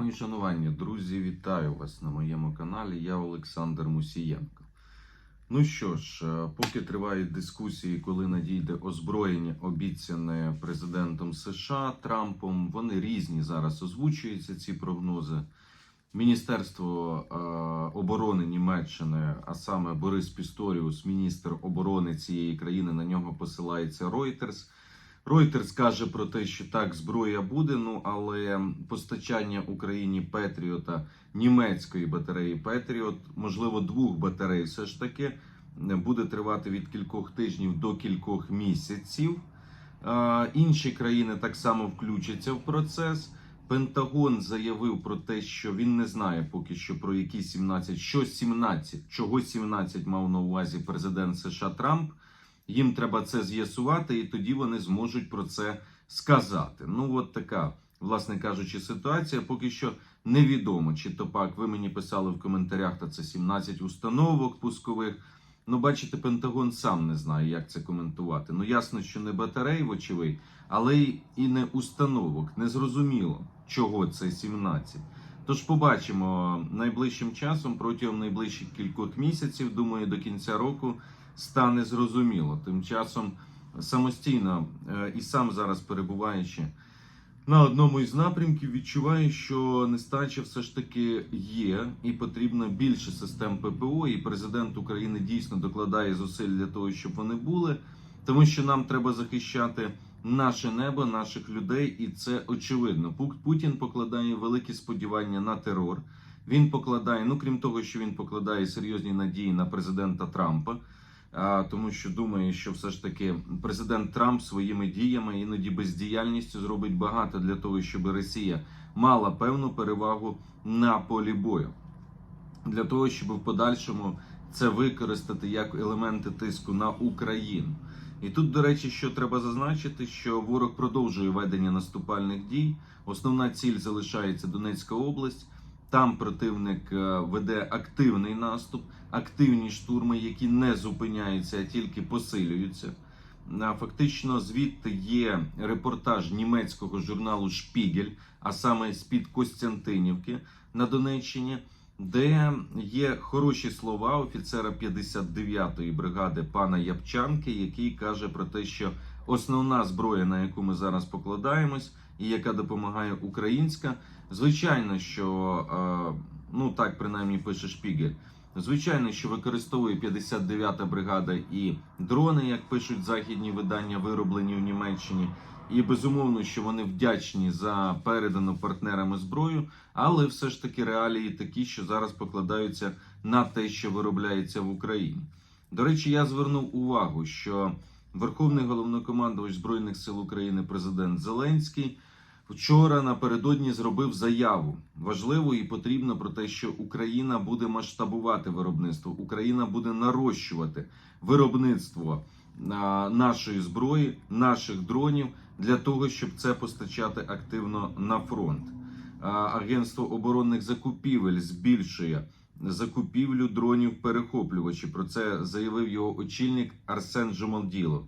Мої шанування, друзі, вітаю вас на моєму каналі. Я Олександр Мусієнко. Ну що ж, е, поки тривають дискусії, коли надійде озброєння, обіцяне президентом США Трампом, вони різні зараз озвучуються ці прогнози. Міністерство е, оборони Німеччини, а саме Борис Пісторіус, міністр оборони цієї країни, на нього посилається Reuters. Reuters каже про те, що так, зброя буде, ну але постачання Україні Петріота, німецької батареї Петріот, можливо, двох батарей, все ж таки буде тривати від кількох тижнів до кількох місяців. Е, Інші країни так само включаться в процес. Пентагон заявив про те, що він не знає поки що про які 17, що 17, чого 17 мав на увазі президент США Трамп. Їм треба це з'ясувати, і тоді вони зможуть про це сказати. Ну, от така, власне кажучи, ситуація. Поки що невідомо, чи то пак ви мені писали в коментарях, та це 17 установок пускових. Ну, бачите, Пентагон сам не знає, як це коментувати. Ну, ясно, що не батарей, вочевидь, але і не установок. Незрозуміло, чого це 17. Тож побачимо найближчим часом, протягом найближчих кількох місяців, думаю, до кінця року стане зрозуміло. Тим часом самостійно е, і сам зараз перебуваючи на одному із напрямків, відчуваю, що нестача все ж таки є, і потрібно більше систем ППО. І президент України дійсно докладає зусиль для того, щоб вони були, тому що нам треба захищати. Наше небо, наших людей, і це очевидно. Пу- Путін покладає великі сподівання на терор. Він покладає, ну крім того, що він покладає серйозні надії на президента Трампа, тому що думає, що все ж таки президент Трамп своїми діями, іноді бездіяльністю, зробить багато для того, щоб Росія мала певну перевагу на полі бою, для того, щоб в подальшому це використати як елементи тиску на Україну. І тут, до речі, що треба зазначити, що ворог продовжує ведення наступальних дій. Основна ціль залишається Донецька область. Там противник е, веде активний наступ, активні штурми, які не зупиняються, а тільки посилюються. Фактично, звідти є репортаж німецького журналу Шпігель, а саме з під Костянтинівки на Донеччині, де є хороші слова офіцера 59-ї бригади пана Япчанки, який каже про те, що основна зброя, на яку ми зараз покладаємось, і яка допомагає українська, звичайно, що е, ну так принаймні пише Шпігель. Звичайно, що використовує 59-та бригада і дрони, як пишуть західні видання, вироблені в Німеччині. І безумовно, що вони вдячні за передану партнерами зброю, але все ж таки реалії такі, що зараз покладаються на те, що виробляється в Україні. До речі, я звернув увагу, що Верховний головнокомандувач Збройних сил України, президент Зеленський, вчора напередодні зробив заяву важливу і потрібно про те, що Україна буде масштабувати виробництво, Україна буде нарощувати виробництво нашої зброї, наших дронів для того, щоб це постачати активно на фронт. А, Агентство оборонних закупівель збільшує закупівлю дронів перехоплювачів. Про це заявив його очільник Арсен Джумалділов.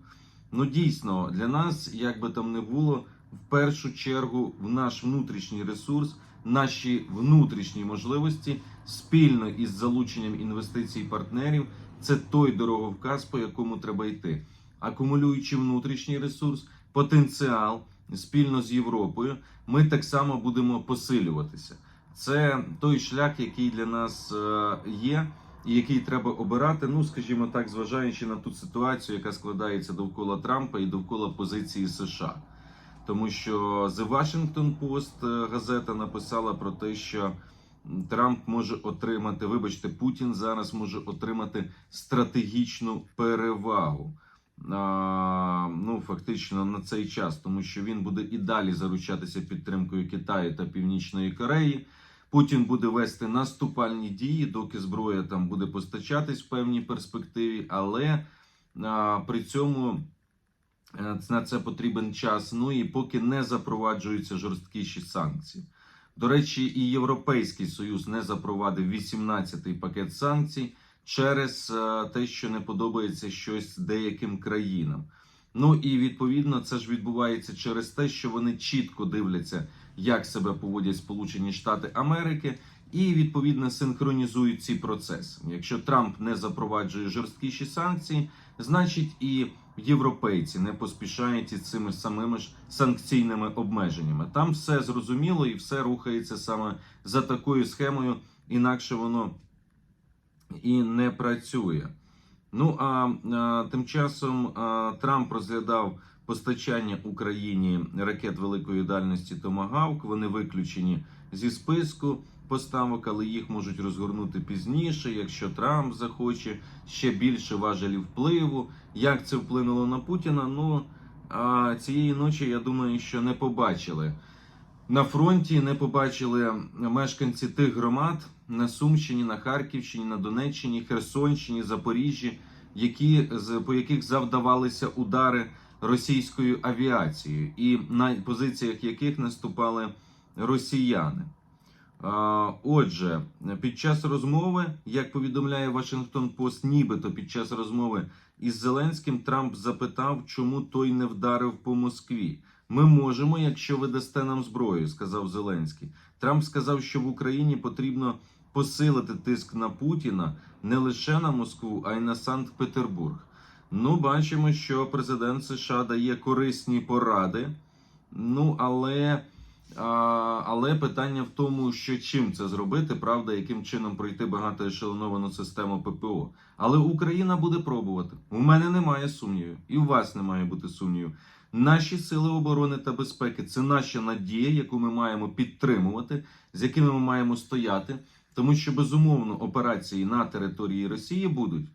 Ну дійсно для нас, як би там не було, в першу чергу в наш внутрішній ресурс, наші внутрішні можливості спільно із залученням інвестицій партнерів. Це той дороговказ, по якому треба йти, акумулюючи внутрішній ресурс, потенціал спільно з Європою, ми так само будемо посилюватися. Це той шлях, який для нас е, є, і який треба обирати. Ну, скажімо так, зважаючи на ту ситуацію, яка складається довкола Трампа і довкола позиції США. Тому що The Washington Post е, газета написала про те, що Трамп може отримати, вибачте, Путін зараз може отримати стратегічну перевагу. А, ну, фактично на цей час, тому що він буде і далі заручатися підтримкою Китаю та Північної Кореї. Путін буде вести наступальні дії, доки зброя там буде постачатись в певній перспективі, але а, при цьому на це потрібен час. Ну і поки не запроваджуються жорсткіші санкції. До речі, і Європейський Союз не запровадив 18-й пакет санкцій через е, те, що не подобається щось деяким країнам. Ну і відповідно це ж відбувається через те, що вони чітко дивляться як себе поводять Сполучені Штати Америки, і відповідно синхронізують ці процеси. Якщо Трамп не запроваджує жорсткіші санкції, значить і європейці не поспішають із цими самими ж санкційними обмеженнями. Там все зрозуміло і все рухається саме за такою схемою, інакше воно і не працює. Ну а, а тим часом а, Трамп розглядав постачання Україні ракет великої дальності Томагавк. Вони виключені зі списку поставок, але їх можуть розгорнути пізніше, якщо Трамп захоче ще більше важелів впливу. Як це вплинуло на Путіна? Ну а цієї ночі я думаю, що не побачили. На фронті не побачили мешканці тих громад на Сумщині, на Харківщині, на Донеччині, Херсонщині, Запоріжжі, які по яких завдавалися удари російською авіацією, і на позиціях яких наступали росіяни. Отже, під час розмови, як повідомляє Вашингтон Пост, нібито під час розмови із Зеленським Трамп запитав, чому той не вдарив по Москві. Ми можемо, якщо ви дасте нам зброю, сказав Зеленський. Трамп сказав, що в Україні потрібно посилити тиск на Путіна не лише на Москву, а й на Санкт-Петербург. Ну, бачимо, що президент США дає корисні поради. Ну, але, але питання в тому, що чим це зробити, правда, яким чином пройти багатоешелоновану систему ППО. Але Україна буде пробувати. У мене немає сумнівів, і у вас не має бути сумнівів. Наші сили оборони та безпеки це наша надія, яку ми маємо підтримувати, з якими ми маємо стояти, тому що безумовно операції на території Росії будуть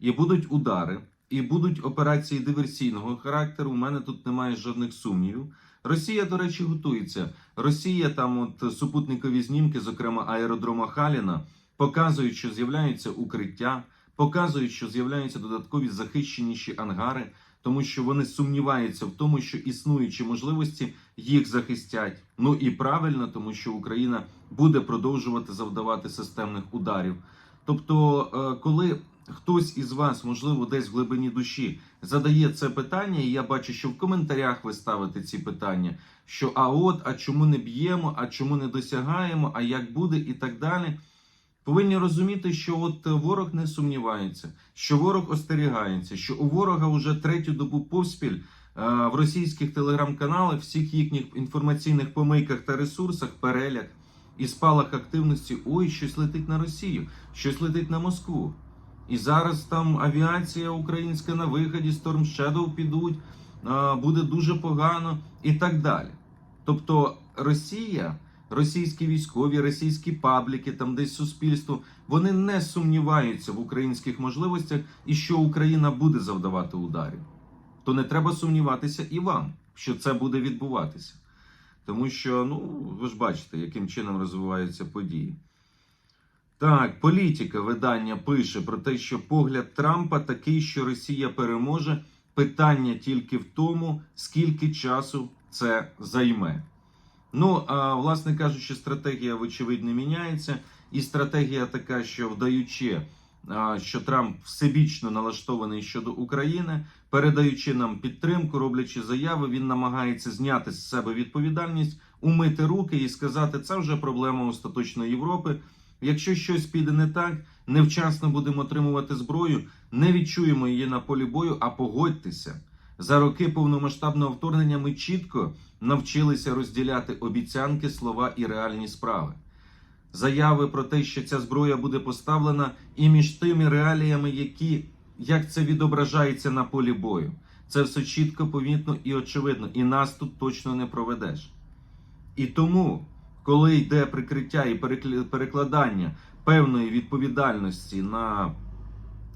і будуть удари, і будуть операції диверсійного характеру. У мене тут немає жодних сумнівів. Росія, до речі, готується. Росія там, от супутникові знімки, зокрема аеродрома Халіна, показують, що з'являються укриття, показують, що з'являються додаткові захищеніші ангари тому що вони сумніваються в тому, що існуючі можливості їх захистять. Ну і правильно, тому що Україна буде продовжувати завдавати системних ударів. Тобто, е, коли хтось із вас, можливо, десь в глибині душі задає це питання, і я бачу, що в коментарях ви ставите ці питання: що а от, а чому не б'ємо, а чому не досягаємо, а як буде, і так далі. Повинні розуміти, що от ворог не сумнівається, що ворог остерігається, що у ворога вже третю добу поспіль е, в російських телеграм-каналах, всіх їхніх інформаційних помийках та ресурсах переляк і спалах активності. Ой, щось летить на Росію, щось летить на Москву. І зараз там авіація українська на виході, Storm Shadow підуть, буде дуже погано і так далі. Тобто Росія російські військові, російські пабліки, там десь суспільство, вони не сумніваються в українських можливостях і що Україна буде завдавати ударів. То не треба сумніватися і вам, що це буде відбуватися. Тому що, ну, ви ж бачите, яким чином розвиваються події. Так, політика видання пише про те, що погляд Трампа такий, що Росія переможе. Питання тільки в тому, скільки часу це займе. Ну, а власне кажучи, стратегія, вочевидь, не міняється. І стратегія така, що вдаючи, що Трамп всебічно налаштований щодо України, передаючи нам підтримку, роблячи заяви, він намагається зняти з себе відповідальність, умити руки і сказати, це вже проблема остаточної Європи. Якщо щось піде не так, невчасно будемо отримувати зброю, не відчуємо її на полі бою, а погодьтеся. За роки повномасштабного вторгнення ми чітко навчилися розділяти обіцянки, слова і реальні справи. Заяви про те, що ця зброя буде поставлена, і між тими реаліями, які як це відображається на полі бою. Це все чітко, помітно і очевидно, і нас тут точно не проведеш. І тому, коли йде прикриття і перекладання певної відповідальності на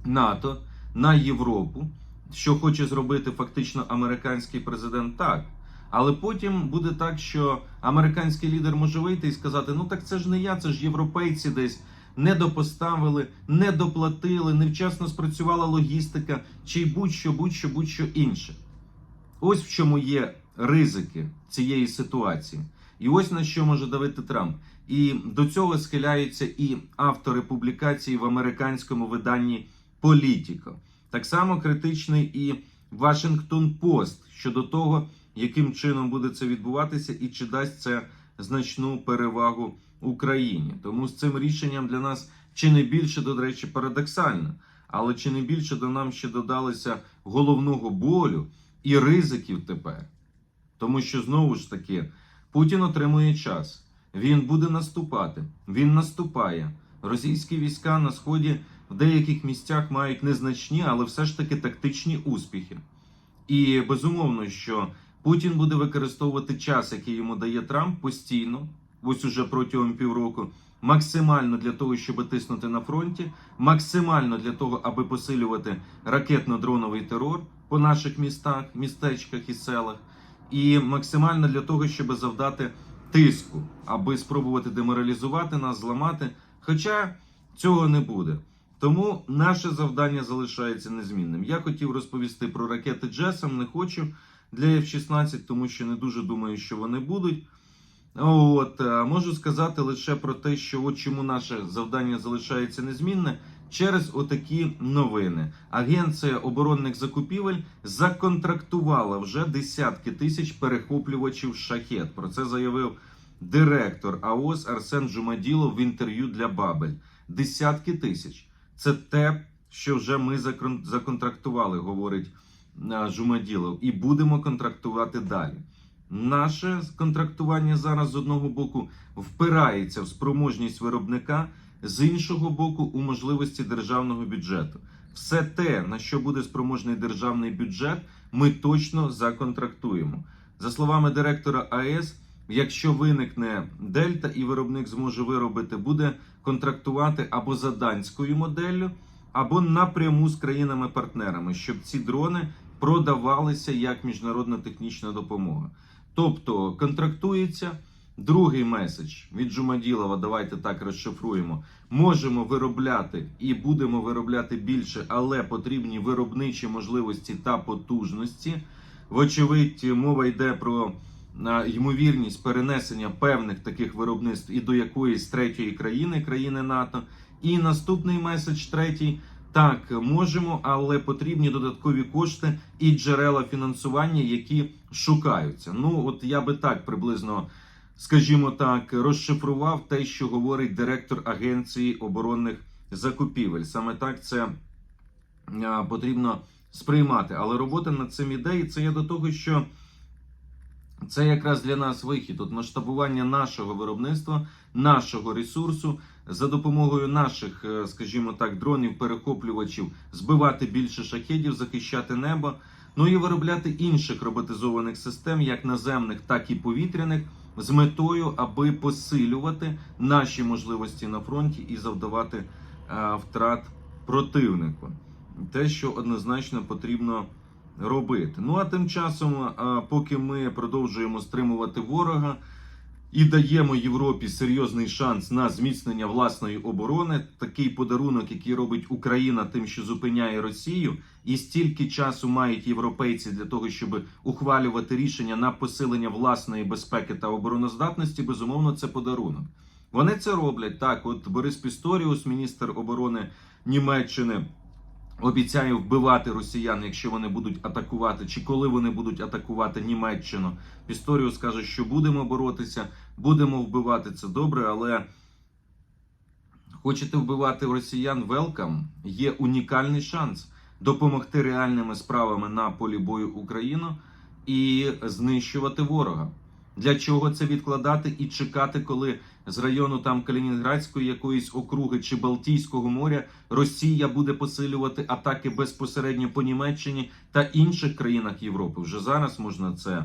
НАТО, на Європу, що хоче зробити фактично американський президент, так. Але потім буде так, що американський лідер може вийти і сказати: ну так це ж не я, це ж європейці десь не допоставили, не доплатили, невчасно спрацювала логістика, чи будь-що, будь-що, будь-що інше. Ось в чому є ризики цієї ситуації. І ось на що може давити Трамп. І до цього схиляються і автори публікації в американському виданні Політіко. Так само критичний і Вашингтон Пост щодо того, яким чином буде це відбуватися, і чи дасть це значну перевагу Україні. Тому з цим рішенням для нас чи не більше, до речі, парадоксально, але чи не більше до нам ще додалося головного болю і ризиків тепер. Тому що знову ж таки Путін отримує час. Він буде наступати. Він наступає. Російські війська на сході в деяких місцях мають незначні, але все ж таки тактичні успіхи. І безумовно, що Путін буде використовувати час, який йому дає Трамп, постійно, ось уже протягом півроку, максимально для того, щоб тиснути на фронті, максимально для того, аби посилювати ракетно-дроновий терор по наших містах, містечках і селах, і максимально для того, щоб завдати тиску, аби спробувати деморалізувати нас, зламати. Хоча цього не буде. Тому наше завдання залишається незмінним. Я хотів розповісти про ракети Джесам, не хочу для F-16, тому що не дуже думаю, що вони будуть. От е, можу сказати лише про те, що от чому наше завдання залишається незмінне через отакі новини. Агенція оборонних закупівель законтрактувала вже десятки тисяч перехоплювачів шахет. Про це заявив директор АОС Арсен Джумаділов в інтерв'ю для Бабель. Десятки тисяч. Це те, що вже ми законтрактували, говорить е, Жумаділов, і будемо контрактувати далі. Наше контрактування зараз з одного боку впирається в спроможність виробника, з іншого боку, у можливості державного бюджету. Все те, на що буде спроможний державний бюджет, ми точно законтрактуємо. За словами директора АЕС, якщо виникне дельта і виробник зможе виробити, буде контрактувати або за данською моделлю, або напряму з країнами-партнерами, щоб ці дрони продавалися як міжнародна технічна допомога. Тобто контрактується. Другий меседж від Жумаділова, давайте так розшифруємо. Можемо виробляти і будемо виробляти більше, але потрібні виробничі можливості та потужності. Вочевидь, мова йде про ймовірність перенесення певних таких виробництв і до якоїсь третьої країни, країни НАТО. І наступний меседж, третій. Так, можемо, але потрібні додаткові кошти і джерела фінансування, які шукаються. Ну, от я би так приблизно, скажімо так, розшифрував те, що говорить директор Агенції оборонних закупівель. Саме так це потрібно сприймати. Але робота над цим іде, і це є до того, що це якраз для нас вихід. От масштабування нашого виробництва, нашого ресурсу за допомогою наших, е, скажімо так, дронів, перехоплювачів, збивати більше шахедів, захищати небо. Ну і виробляти інших роботизованих систем, як наземних, так і повітряних, з метою, аби посилювати наші можливості на фронті і завдавати е, втрат противнику. Те, що однозначно потрібно робити. Ну а тим часом, е, поки ми продовжуємо стримувати ворога і даємо Європі серйозний шанс на зміцнення власної оборони, такий подарунок, який робить Україна, тим, що зупиняє Росію, і стільки часу мають європейці для того, щоб ухвалювати рішення на посилення власної безпеки та обороноздатності, безумовно, це подарунок. Вони це роблять так. От Борис Пісторіус, міністр оборони Німеччини. Обіцяє вбивати росіян, якщо вони будуть атакувати, чи коли вони будуть атакувати Німеччину. Пісторіус каже, що будемо боротися, будемо вбивати це добре, але хочете вбивати росіян велкам, є унікальний шанс допомогти реальними справами на полі бою Україну і знищувати ворога. Для чого це відкладати і чекати, коли з району там Калінінградської якоїсь округи чи Балтійського моря Росія буде посилювати атаки безпосередньо по Німеччині та інших країнах Європи? Вже зараз можна це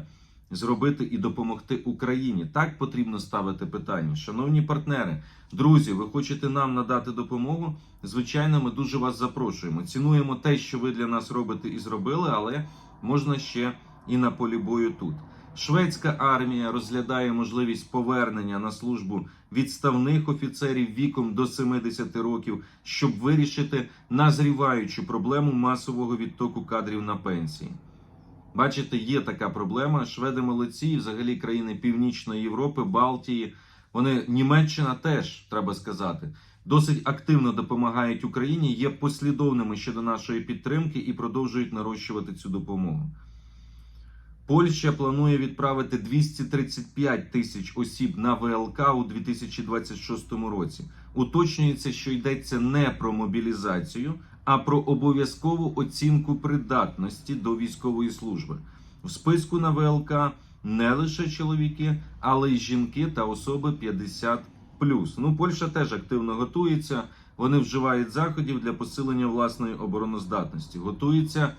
зробити і допомогти Україні. Так потрібно ставити питання. Шановні партнери, друзі, ви хочете нам надати допомогу? Звичайно, ми дуже вас запрошуємо. Цінуємо те, що ви для нас робите і зробили, але можна ще і на полі бою тут. Шведська армія розглядає можливість повернення на службу відставних офіцерів віком до 70 років, щоб вирішити назріваючу проблему масового відтоку кадрів на пенсії. Бачите, є така проблема. Шведи молодці, і взагалі країни Північної Європи, Балтії. Вони Німеччина теж треба сказати. Досить активно допомагають Україні, є послідовними щодо нашої підтримки і продовжують нарощувати цю допомогу. Польща планує відправити 235 тисяч осіб на ВЛК у 2026 році. Уточнюється, що йдеться не про мобілізацію, а про обов'язкову оцінку придатності до військової служби. В списку на ВЛК не лише чоловіки, але й жінки та особи 50 Ну, Польща теж активно готується. Вони вживають заходів для посилення власної обороноздатності. Готується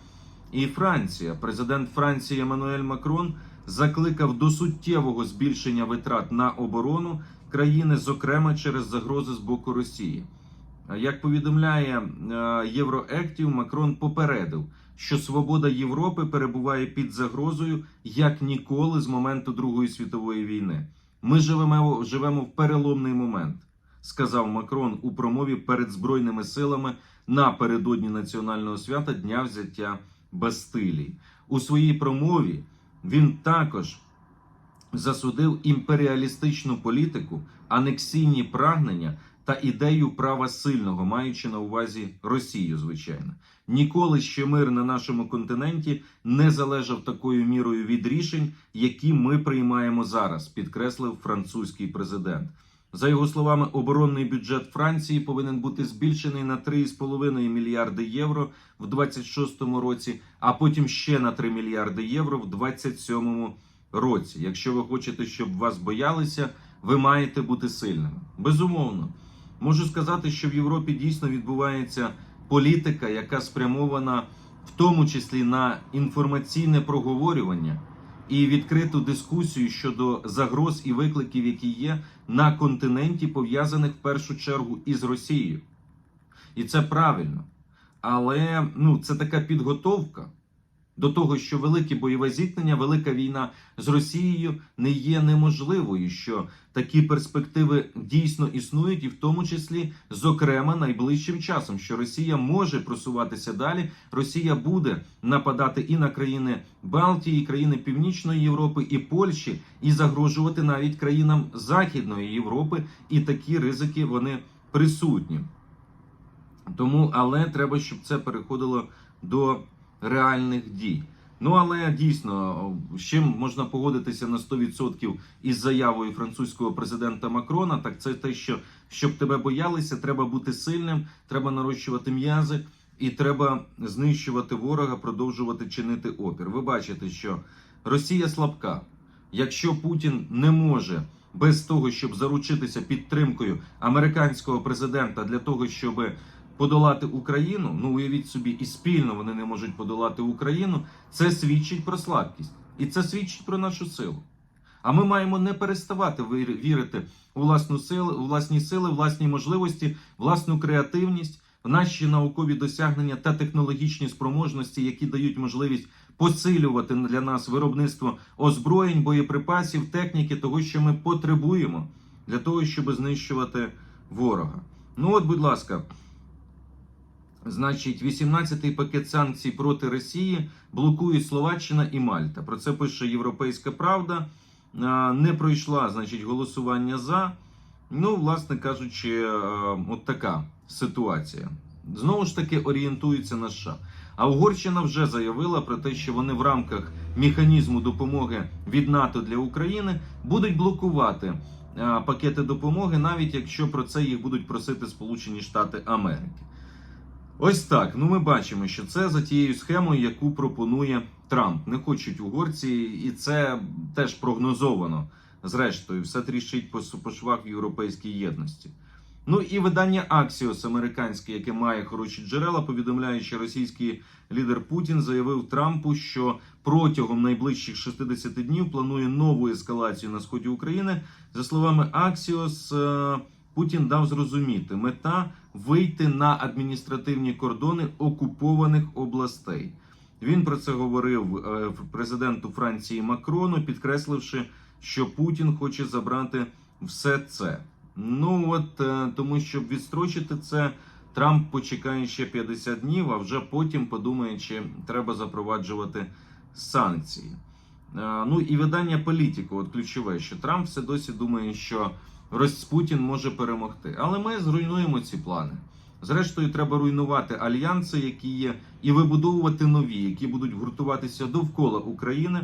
і Франція. Президент Франції Еммануель Макрон закликав до суттєвого збільшення витрат на оборону країни, зокрема через загрози з боку Росії. Як повідомляє е, Євроектів, Макрон попередив, що свобода Європи перебуває під загрозою як ніколи з моменту Другої світової війни. Ми живемо, живемо в переломний момент, сказав Макрон у промові перед збройними силами напередодні національного свята Дня взяття Бастилії. У своїй промові він також засудив імперіалістичну політику, анексійні прагнення та ідею права сильного, маючи на увазі Росію, звичайно. Ніколи ще мир на нашому континенті не залежав такою мірою від рішень, які ми приймаємо зараз, підкреслив французький президент. За його словами, оборонний бюджет Франції повинен бути збільшений на 3,5 мільярди євро в 2026 році, а потім ще на 3 мільярди євро в 2027 році. Якщо ви хочете, щоб вас боялися, ви маєте бути сильними. Безумовно, можу сказати, що в Європі дійсно відбувається політика, яка спрямована в тому числі на інформаційне проговорювання і відкриту дискусію щодо загроз і викликів, які є на континенті, пов'язаних в першу чергу із Росією. І це правильно. Але ну, це така підготовка до того, що велике бойове зіткнення, велика війна з Росією не є неможливою, що такі перспективи дійсно існують, і в тому числі, зокрема, найближчим часом, що Росія може просуватися далі. Росія буде нападати і на країни Балтії, і країни Північної Європи, і Польщі, і загрожувати навіть країнам Західної Європи, і такі ризики вони присутні. Тому, але треба, щоб це переходило до реальних дій. Ну але дійсно, з чим можна погодитися на 100% із заявою французького президента Макрона, так це те, що щоб тебе боялися, треба бути сильним, треба нарощувати м'язи і треба знищувати ворога, продовжувати чинити опір. Ви бачите, що Росія слабка. Якщо Путін не може без того, щоб заручитися підтримкою американського президента для того, щоб подолати Україну, ну уявіть собі, і спільно вони не можуть подолати Україну. Це свідчить про слабкість, і це свідчить про нашу силу. А ми маємо не переставати вір- вірити у власну силу, власні сили, власні можливості, власну креативність, в наші наукові досягнення та технологічні спроможності, які дають можливість посилювати для нас виробництво озброєнь, боєприпасів, техніки, того, що ми потребуємо для того, щоб знищувати ворога. Ну от, будь ласка. Значить, 18-й пакет санкцій проти Росії блокують Словаччина і Мальта. Про це пише Європейська Правда. Не пройшла, значить, голосування за. Ну, власне кажучи, е, от така ситуація. Знову ж таки орієнтується на США. А Угорщина вже заявила про те, що вони в рамках механізму допомоги від НАТО для України будуть блокувати е, пакети допомоги, навіть якщо про це їх будуть просити Сполучені Штати Америки. Ось так. Ну ми бачимо, що це за тією схемою, яку пропонує Трамп. Не хочуть угорці, і це теж прогнозовано. Зрештою, все тріщить по, по швах в європейській єдності. Ну і видання Axios американське, яке має хороші джерела, повідомляє, що російський лідер Путін заявив Трампу, що протягом найближчих 60 днів планує нову ескалацію на сході України. За словами Axios, Путін дав зрозуміти, мета вийти на адміністративні кордони окупованих областей. Він про це говорив е, президенту Франції Макрону, підкресливши, що Путін хоче забрати все це. Ну от е, тому, щоб відстрочити це, Трамп почекає ще 50 днів, а вже потім подумає, чи треба запроваджувати санкції. Е, Ну і видання політику, от ключове, що Трамп все досі думає, що Рос- Путін може перемогти. Але ми зруйнуємо ці плани. Зрештою, треба руйнувати альянси, які є, і вибудовувати нові, які будуть гуртуватися довкола України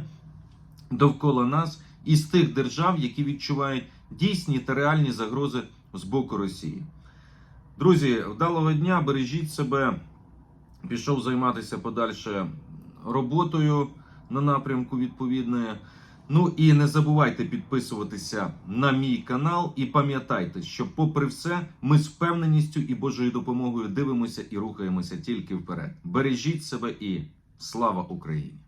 довкола нас і з тих держав, які відчувають дійсні та реальні загрози з боку Росії. Друзі, вдалого дня, бережіть себе. Пішов займатися подальше роботою на напрямку відповідної. Ну і не забувайте підписуватися на мій канал. І пам'ятайте, що, попри все, ми з впевненістю і Божою допомогою дивимося і рухаємося тільки вперед. Бережіть себе і слава Україні!